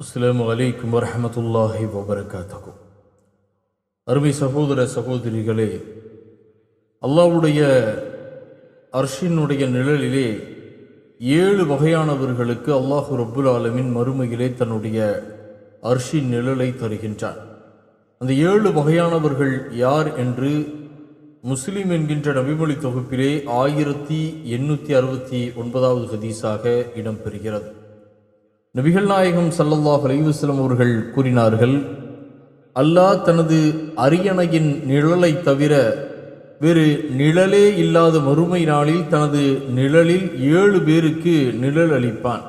அஸ்லாம் அலைக்கும் வரமத்துல்லாஹி வபரகாத்தகும் அருமை சகோதர சகோதரிகளே அல்லாஹ்வுடைய அர்ஷினுடைய நிழலிலே ஏழு வகையானவர்களுக்கு அல்லாஹு ரபுல் ஆலமின் மறுமையிலே தன்னுடைய அர்ஷின் நிழலை தருகின்றான். அந்த ஏழு வகையானவர்கள் யார் என்று முஸ்லீம் என்கின்ற நபிமொழி தொகுப்பிலே ஆயிரத்தி எண்ணூற்றி அறுபத்தி ஒன்பதாவது ஹதீஸாக இடம்பெறுகிறது. நபிகள் நாயகம் சல்லல்லாஹ் அலைஹி அவர்கள் கூறினார்கள் அல்லாஹ் தனது அரியணையின் நிழலை தவிர வேறு நிழலே இல்லாத மறுமை நாளில் தனது நிழலில் ஏழு பேருக்கு நிழல் அளிப்பான்.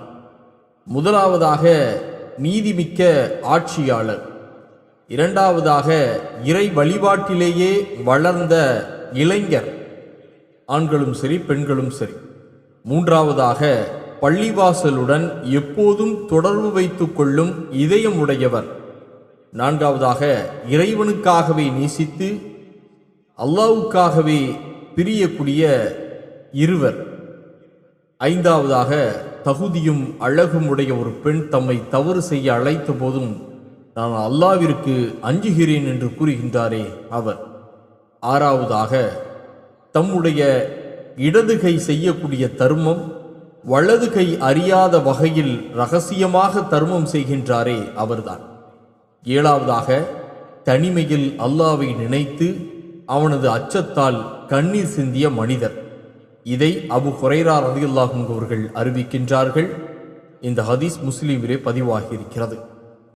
முதலாவதாக நீதிமிக்க ஆட்சியாளர். இரண்டாவதாக இறை வழிபாட்டிலேயே வளர்ந்த இளைஞர். ஆண்களும் சரி பெண்களும் சரி. மூன்றாவதாக பள்ளிவாசலுடன் எப்போதும் தொடர்பு வைத்துக் கொள்ளும் இதயம் உடையவர் நான்காவதாக இறைவனுக்காகவே நேசித்து அல்லாவுக்காகவே பிரியக்கூடிய இருவர். ஐந்தாவதாக தகுதியும் அழகும் உடைய ஒரு பெண் தம்மை தவறு செய்ய அழைத்த போதும் நான் அல்லாவிற்கு அஞ்சுகிறேன் என்று கூறுகின்றாரே அவர். ஆறாவதாக தம்முடைய இடதுகை செய்யக்கூடிய தர்மம் வலது கை அறியாத வகையில் ரகசியமாக தர்மம் செய்கின்றாரே அவர்தான். ஏழாவதாக தனிமையில் அல்லாவை நினைத்து அவனது அச்சத்தால் கண்ணீர் சிந்திய மனிதர். இதை அபு ஹுரைரா ரதியுல்லாஹும் அவர்கள் அறிவிக்கின்றார்கள். இந்த ஹதீஸ் முஸ்லீமிலே பதிவாகியிருக்கிறது.